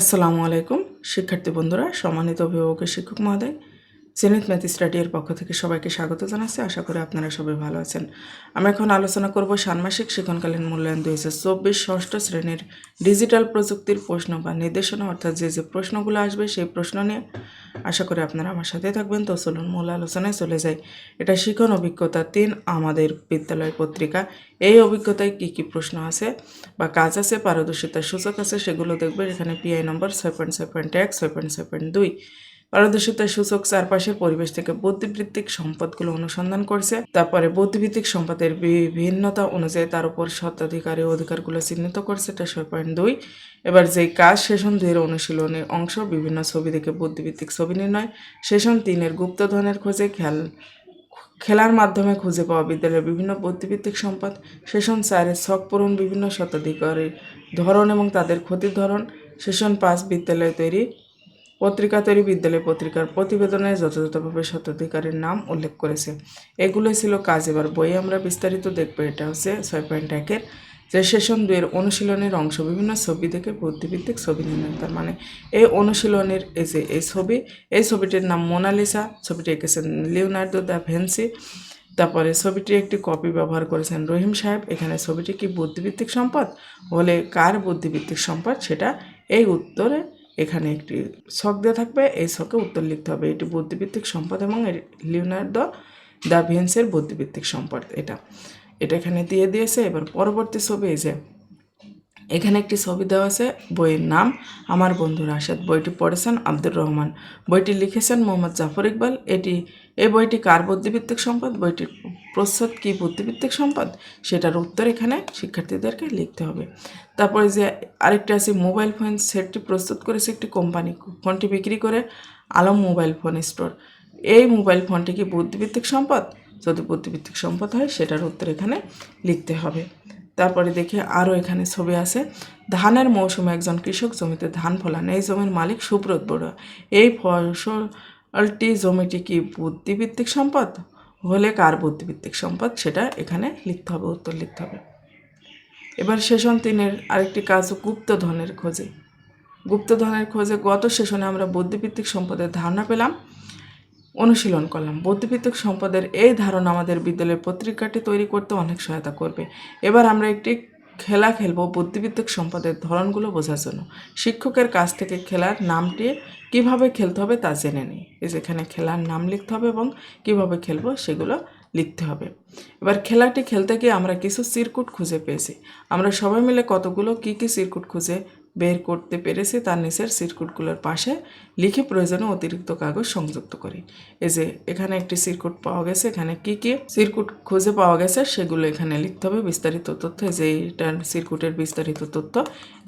আসসালামু আলাইকুম, শিক্ষার্থী বন্ধুরা, সম্মানিত অভিভাবক শিক্ষক মহোদয়। জেনিত ম্যাথ স্টাডি এর পক্ষ থেকে সবাইকে স্বাগত জানাচ্ছি। আশা করি আপনারা সবাই ভালো আছেন। আমি এখন আলোচনা করব ষান্মাসিক শিক্ষণকালীন মূল্যায়ন দুই হাজার চব্বিশ ষষ্ঠ শ্রেণির ডিজিটাল প্রযুক্তির প্রশ্ন বা নির্দেশনা, অর্থাৎ যে যে প্রশ্নগুলো আসবে সেই প্রশ্ন নিয়ে। আশা করি আপনারা আমার সাথে থাকবেন। তো চলুন মূল আলোচনায় চলে যাই। এটা শিখন অভিজ্ঞতা তিন, আমাদের বিদ্যালয় পত্রিকা। এই অভিজ্ঞতায় কি কি প্রশ্ন আছে বা কাজ আছে, পারদর্শিতার সূচক আছে, সেগুলো দেখবেন। এখানে পিআই নম্বর ছয় পয়েন্ট ছয় পয়েন্ট এক ছয় পয়েন্ট ছয় পয়েন্ট দুই। পারদর্শিতার সূচক চারপাশের পরিবেশ থেকে বুদ্ধিবৃত্তিক সম্পদগুলো অনুসন্ধান করছে। তারপরে বুদ্ধিবৃত্তিক সম্পদের বিভিন্নতা অনুযায়ী তার উপর স্বত্বাধিকারী অধিকারগুলো চিহ্নিত করছে এটা ছয় পয়েন্ট দুই। এবার যে কাজ সেশন দুইয়ের অনুশীলনের অংশ, বিভিন্ন ছবি থেকে বুদ্ধিবৃত্তিক ছবি নির্ণয়। সেশন তিনের গুপ্তধনের খোঁজে খেয়াল খেলার মাধ্যমে খুঁজে পাওয়া বিদ্যালয়ের বিভিন্ন বুদ্ধিভিত্তিক সম্পদ। সেশন চারের ছক পূরণ, বিভিন্ন শতাধিকারের ধরন এবং তাদের ক্ষতির ধরন। সেশন পাঁচ বিদ্যালয় তৈরি পত্রিকা তৈরি বিদ্যালয় পত্রিকার প্রতিবেদনে যথাযথভাবে শতাধিকারের নাম উল্লেখ করেছে। এগুলোই ছিল কাজ। এবার বই আমরা বিস্তারিত দেখব। এটা হচ্ছে ছয় পয়েন্ট একের যে সেশন দুয়ের অনুশীলনের অংশ। বিভিন্ন ছবি থেকে বুদ্ধিভিত্তিক ছবি নির্ণয় তার মানে এই অনুশীলনের এই যে এই ছবি, এই ছবিটির নাম মোনালিসা। ছবিটি এঁকেছেন লিওনার্দো দ্য ভেন্সি তারপরে ছবিটির একটি কপি ব্যবহার করেছেন রহিম সাহেব। এখানে ছবিটি কি বুদ্ধিভিত্তিক সম্পদ? হলে কার বুদ্ধিভিত্তিক সম্পদ? সেটা এই উত্তরে এখানে একটি শখ দেওয়া থাকবে, এই শখে উত্তর লিখতে হবে। এটি বুদ্ধিভিত্তিক সম্পদ এবং লিওনার্দো দ্য ভেন্সের বুদ্ধিভিত্তিক সম্পদ, এটা। এটা এখানে দিয়ে দিয়েছে। এবার পরবর্তী ছবি এই যে এখানে একটি ছবি দেওয়া আছে, বইয়ের নাম আমার বন্ধু রাশেদ, বইটি পড়েছেন আব্দুর রহমান। বইটি লিখেছেন মোহাম্মদ জাফর ইকবাল। এটি এই বইটি কার বুদ্ধিভিত্তিক সম্পদ? বইটির প্রস্তুত কী বুদ্ধিভিত্তিক সম্পদ? সেটার উত্তর এখানে শিক্ষার্থীদেরকে লিখতে হবে। তারপরে যে আরেকটি আছে, মোবাইল ফোন সেটটি প্রস্তুত করেছে একটি কোম্পানি, ফোনটি বিক্রি করে আলম মোবাইল ফোন স্টোর। এই মোবাইল ফোনটি কি বুদ্ধিভিত্তিক সম্পদ? যদি বুদ্ধিভিত্তিক সম্পদ হয়, সেটার উত্তর এখানে লিখতে হবে। তারপরে দেখি আরও এখানে ছবি আছে। ধানের মৌসুমে, একজন কৃষক জমিতে ধান ফলান। এই জমির মালিক সুব্রত বড়ুয়া। এই ফসলটি জমিটি কি বুদ্ধিভিত্তিক সম্পদ? হলে কার বুদ্ধিভিত্তিক সম্পদ? সেটা এখানে লিখতে হবে, উত্তর লিখতে হবে। এবার সেশন তিনের আরেকটি কাজ গুপ্তধনের খোঁজে। গুপ্তধনের খোঁজে গত সেশনে আমরা বুদ্ধিভিত্তিক সম্পদের ধারণা পেলাম। অনুশীলন করলাম। বুদ্ধিভিত্তিক সম্পদের এই ধারণা আমাদের বিদ্যালয়ের পত্রিকাটি তৈরি করতে অনেক সহায়তা করবে। এবার আমরা একটি খেলা খেলব বুদ্ধিভিত্তিক সম্পদের ধরনগুলো বোঝার জন্য। শিক্ষকের কাছ থেকে খেলার নামটি কীভাবে খেলতে হবে তা জেনে নিই। যেখানে খেলার নাম লিখতে হবে এবং কীভাবে খেলব সেগুলো লিখতে হবে। এবার খেলাটি খেলতে গিয়ে আমরা কিছু সিরকুট খুঁজে পেয়েছি। আমরা সবাই মিলে কতগুলো কি কি সিরকুট খুঁজে বের করতে পেরেছি তার নিচের সিরকুটগুলোর পাশে লিখে প্রয়োজনে অতিরিক্ত কাগজ সংযুক্ত করি। এই যে, এখানে একটি সিরকুট পাওয়া গেছে, এখানে কি কি সিরকুট খুঁজে পাওয়া গেছে সেগুলো এখানে লিখতে হবে। বিস্তারিত তথ্য যে এইটার সিরকুটের বিস্তারিত তথ্য,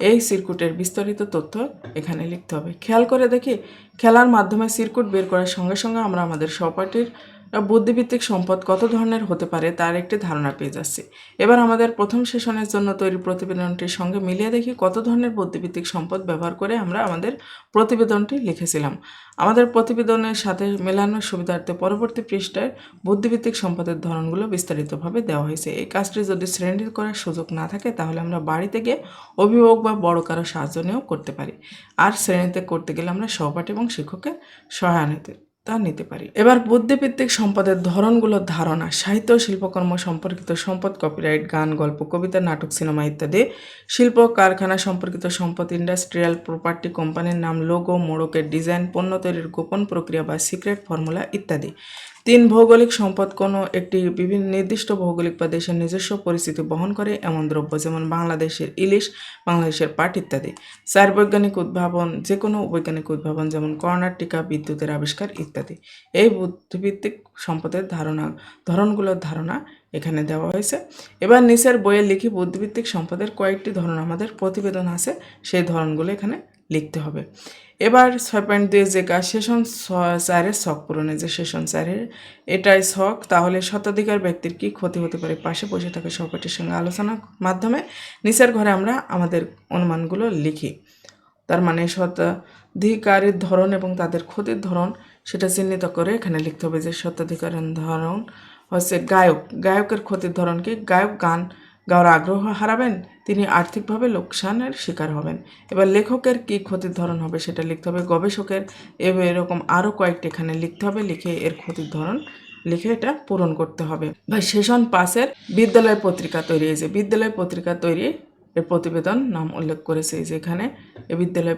এই সিরকুটের বিস্তারিত তথ্য এখানে লিখতে হবে। খেয়াল করে দেখি, খেলার মাধ্যমে সিরকুট বের করার সঙ্গে সঙ্গে আমরা আমাদের সহপাঠীর বুদ্ধিভিত্তিক সম্পদ কত ধরনের হতে পারে তার একটি ধারণা পেয়ে যাচ্ছি। এবার আমাদের প্রথম সেশনের জন্য তৈরি প্রতিবেদনটির সঙ্গে মিলিয়ে দেখি কত ধরনের বুদ্ধিভিত্তিক সম্পদ ব্যবহার করে আমরা আমাদের প্রতিবেদনটি লিখেছিলাম। আমাদের প্রতিবেদনের সাথে মেলানোর সুবিধার্থে পরবর্তী পৃষ্ঠায় বুদ্ধিভিত্তিক সম্পদের ধরনগুলো বিস্তারিতভাবে দেওয়া হয়েছে। এই কাজটি যদি শ্রেণি করার সুযোগ না থাকে, তাহলে আমরা বাড়িতে গিয়ে অভিভাবক বা বড় কারও সাহায্য নিয়েও করতে পারি। আর শ্রেণীতে করতে গেলে আমরা সহপাঠী এবং শিক্ষকের সহায়তা তা নিতে পারি। এবার বুদ্ধিভিত্তিক সম্পদের ধরনগুলোর ধারণা, সাহিত্য শিল্পকর্ম সম্পর্কিত সম্পদ কপিরাইট গান, গল্প, কবিতা, নাটক, সিনেমা ইত্যাদি। শিল্প, কারখানা সম্পর্কিত সম্পদ ইন্ডাস্ট্রিয়াল প্রপার্টি কোম্পানির নাম লোগো মোড়কের ডিজাইন পণ্য তৈরির গোপন প্রক্রিয়া বা সিক্রেট ফর্মুলা ইত্যাদি। তিন ভৌগোলিক সম্পদ কোনো একটি বিভিন্ন নির্দিষ্ট ভৌগোলিক বা দেশের নিজস্ব পরিস্থিতি বহন করে, এমন দ্রব্য যেমন বাংলাদেশের ইলিশ, বাংলাদেশের পাট ইত্যাদি। চার বৈজ্ঞানিক উদ্ভাবন যে কোনো বৈজ্ঞানিক উদ্ভাবন যেমন করোনার টিকা, বিদ্যুতের আবিষ্কার ইত্যাদি। এই বুদ্ধিভিত্তিক সম্পদের ধারণা, ধরনগুলোর ধারণা এখানে দেওয়া হয়েছে। এবার নিচের বইয়ে লিখি বুদ্ধিভিত্তিক সম্পদের কয়েকটি ধরন আমাদের প্রতিবেদন আছে, সেই ধরনগুলো এখানে লিখতে হবে। এবার ছয় পয়েন্ট দুই যে কাজ সেশন চারের শখ পূরণে যে সেশন চারের, এটাই শখ। তাহলে শতাধিকার ব্যক্তির কি ক্ষতি হতে পারে? পাশে বসে থাকা সহপাঠীর সঙ্গে আলোচনার মাধ্যমে নিচের ঘরে আমরা আমাদের অনুমানগুলো লিখি। তার মানে শতাধিকারের ধরন এবং তাদের ক্ষতির ধরন, সেটা চিহ্নিত করে এখানে লিখতে হবে যে শতাধিকারের ধরন হচ্ছে গায়ক। গায়কের ক্ষতির ধরন কি? গায়ক গান গাওয়ার আগ্রহ হারাবেন, তিনি আর্থিকভাবে লোকসানের শিকার হবেন। এবার লেখকের কি ক্ষতির ধরন হবে সেটা লিখতে হবে। গবেষকের এরকম আরও কয়েকটি এখানে লিখতে হবে, লিখে এর ক্ষতির ধরন লিখে এটা পূরণ করতে হবে। বা সেশন পাসের বিদ্যালয় পত্রিকা তৈরি হয়েছে বিদ্যালয় পত্রিকা তৈরি এর প্রতিবেদন নাম উল্লেখ করেছে যে এখানে এই বিদ্যালয়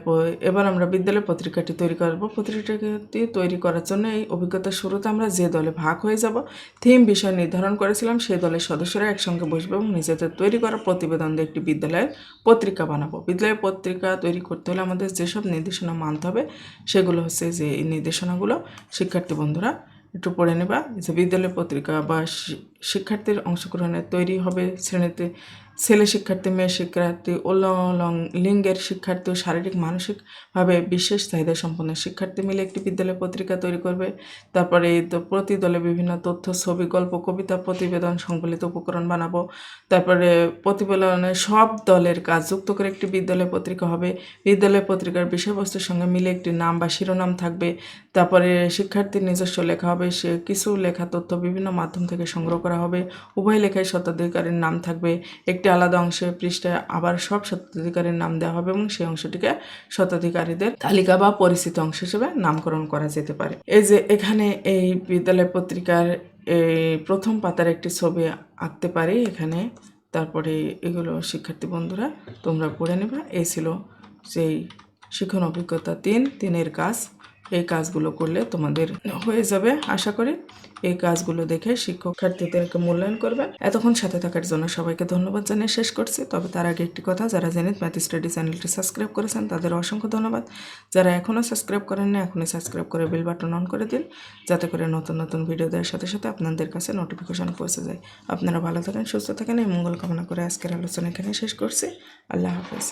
এবার আমরা বিদ্যালয় পত্রিকাটি তৈরি করব। পত্রিকাটি তৈরি করার জন্য এই অভিজ্ঞতার শুরুতে আমরা যে দলে ভাগ হয়ে যাব থিম বিষয় নির্ধারণ করেছিলাম, সেই দলের সদস্যরা একসঙ্গে বসবে এবং নিজেদের তৈরি করা প্রতিবেদন দিয়ে একটি বিদ্যালয়ের পত্রিকা বানাবো। বিদ্যালয়ের পত্রিকা তৈরি করতে হলে আমাদের যেসব নির্দেশনা মানতে হবে, সেগুলো হচ্ছে যে এই নির্দেশনাগুলো শিক্ষার্থী বন্ধুরা একটু পড়ে নেবা। যে বিদ্যালয় পত্রিকা বা শিক্ষার্থীর অংশগ্রহণের তৈরি হবে শ্রেণীতে ছেলে শিক্ষার্থী, মেয়ে শিক্ষার্থী উল্লং লিঙ্গের শিক্ষার্থী ও শারীরিক, মানসিকভাবে বিশেষ চাহিদা সম্পন্ন শিক্ষার্থী মিলে একটি বিদ্যালয় পত্রিকা তৈরি করবে। তারপরে প্রতি দলে বিভিন্ন তথ্য, ছবি, গল্প, কবিতা, প্রতিবেদন, সংবলিত উপকরণ বানাবো। তারপরে প্রতিবেদনে সব দলের কাজ যুক্ত করে একটি বিদ্যালয় পত্রিকা হবে। বিদ্যালয় পত্রিকার বিষয়বস্তুর সঙ্গে মিলে একটি নাম বা শিরোনাম থাকবে। তারপরে শিক্ষার্থীর নিজস্ব লেখা হবে। সে কিছু লেখা তথ্য বিভিন্ন মাধ্যম থেকে সংগ্রহ করা হবে। উভয় লেখায় স্বত্বাধিকারীর নাম থাকবে। একটি আলাদা অংশে পৃষ্ঠায় আবার সব স্বত্বাধিকারীর নাম দেওয়া হবে এবং সেই অংশটিকে স্বত্বাধিকারীদের তালিকা বা পরিচিত অংশ হিসেবে নামকরণ করা যেতে পারে। এই যে এখানে এই বিদ্যালয় পত্রিকার এই প্রথম পাতার একটি ছবি আঁকতে পারি এখানে, তারপরে এগুলো শিক্ষার্থী বন্ধুরা তোমরা পড়ে নেবা। এই ছিল সেই শিক্ষণ অভিজ্ঞতা তিন, তিনের কাজ। এই কাজগুলো করলে তোমাদের হয়ে যাবে। আশা করি এই কাজগুলো দেখে শিক্ষার্থীদেরকে মূল্যায়ন করবেন। এতক্ষণ সাথে থাকার জন্য সবাইকে ধন্যবাদ জানিয়ে শেষ করছি। তবে তার আগে একটি কথা, যারা জেনিত ম্যাথ স্টাডি চ্যানেলটি সাবস্ক্রাইব করেছেন, তাদের অসংখ্য ধন্যবাদ। যারা এখনও সাবস্ক্রাইব করেন না এখনই সাবস্ক্রাইব করে বেল বাটন অন করে দিন, যাতে করে নতুন নতুন ভিডিও দেওয়ার সাথে সাথে আপনাদের কাছে নোটিফিকেশন পৌঁছে যায়। আপনারা ভালো থাকেন, সুস্থ থাকেন, এই মঙ্গল কামনা করে আজকের আলোচনা এখানে শেষ করছি। আল্লাহ হাফেজ।